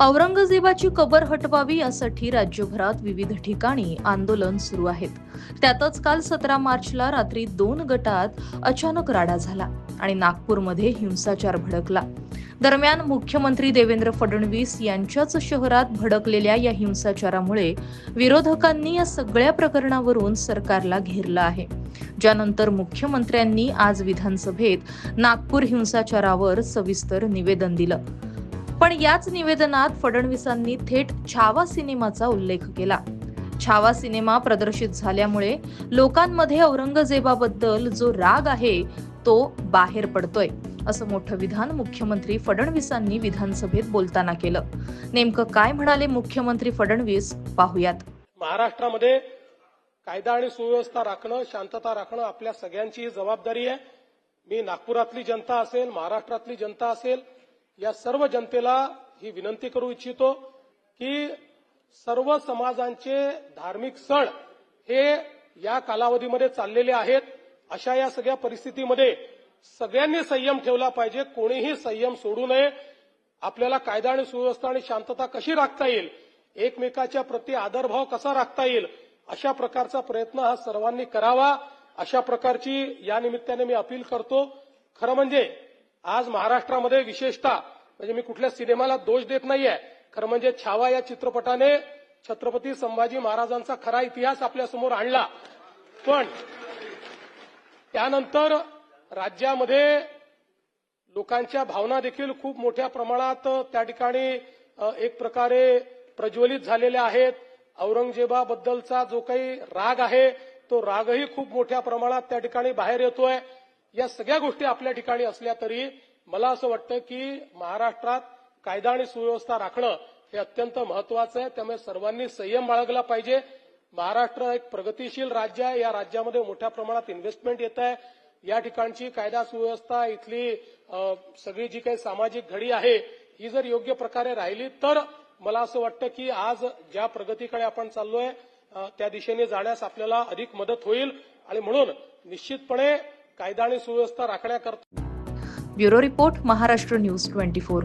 औरंगजेबाची कबर हटवावी यासाठी राज्यभरात विविध ठिकाणी आंदोलन सुरू आहेत. त्यातच काल सतरा मार्चला रात्री दोन गटात अचानक राडा झाला आणि नागपूरमध्ये हिंसाचार भडकला. दरम्यान मुख्यमंत्री देवेंद्र फडणवीस यांच्याच शहरात भडकलेल्या या हिंसाचारामुळे विरोधकांनी या सगळ्या प्रकरणावरून सरकारला घेरलं आहे. ज्यानंतर मुख्यमंत्र्यांनी आज विधानसभेत नागपूर हिंसाचारावर सविस्तर निवेदन दिलं. पण याच निवेदनात फडणवीसांनी थेट छावा सिनेमाचा उल्लेख केला. छावा सिनेमा प्रदर्शित झाल्यामुळे लोकांमध्ये औरंगजेबाबद्दल जो राग आहे तो बाहेर पडतोय असं मोठं विधान मुख्यमंत्री फडणवीसांनी विधानसभेत बोलताना केलं. नेमकं काय म्हणाले मुख्यमंत्री फडणवीस? पाहुयात. महाराष्ट्रामध्ये कायदा आणि सुव्यवस्था राखणं शांतता राखणं आपल्या सगळ्यांची जबाबदारी आहे. मी नागपुरातली जनता असेल महाराष्ट्रातली जनता असेल या सर्व जनतेला ही विनंती करू इच्छितो की सर्व समाजांचे धार्मिक सण हे या कालावधीमध्ये चाललेले आहेत. अशा या सगळ्या परिस्थितीमध्ये सगळ्यांनी संयम ठेवला पाहिजे. कोणीही संयम सोडू नये. आपल्याला कायदा आणि सुव्यवस्था आणि शांतता कशी राखता येईल? एकमेकाच्या प्रति आदरभाव कसा राखता येईल? अशा प्रकारचा प्रयत्न हा सर्वांनी करावा. अशा प्रकारची या निमित्ताने मी अपील करतो. खरं म्हणजे आज महाराष्ट्रामध्ये विशेषतः म्हणजे मी कुठल्या सिनेमाला दोष देत नाहीये खरं म्हणजे छावा या चित्रपटाने छत्रपती संभाजी महाराजांचा खरा इतिहास आपल्यासमोर आणला. पण त्यानंतर राज्यामध्ये लोकांच्या भावना देखील खूप मोठ्या प्रमाणात त्या ठिकाणी एक प्रकारे प्रज्वलित झालेल्या आहेत. औरंगजेबाबद्दलचा जो काही राग आहे तो रागही खूप मोठ्या प्रमाणात त्या ठिकाणी बाहेर येतोय. या सगळ्या गोष्टी आपल्या ठिकाणी असल्या तरी मला असं वाटतं की महाराष्ट्रात कायदा आणि सुव्यवस्था राखणं हे अत्यंत महत्वाचं आहे. त्यामुळे सर्वांनी संयम बाळगला पाहिजे. महाराष्ट्र एक प्रगतीशील राज्य आहे. या राज्यामध्ये मोठ्या प्रमाणात इन्व्हेस्टमेंट येत आहे. या ठिकाणची कायदा सुव्यवस्था इथली सगळी जी काही सामाजिक घडी आहे ही जर योग्य प्रकारे राहिली तर मला असं वाटतं की आज ज्या प्रगतीकडे आपण चाललोय त्या दिशेने जाण्यास आपल्याला अधिक मदत होईल. आणि म्हणून निश्चितपणे कायदा आणि सुव्यवस्था राखण्याकरता bureau report Maharashtra news twenty four.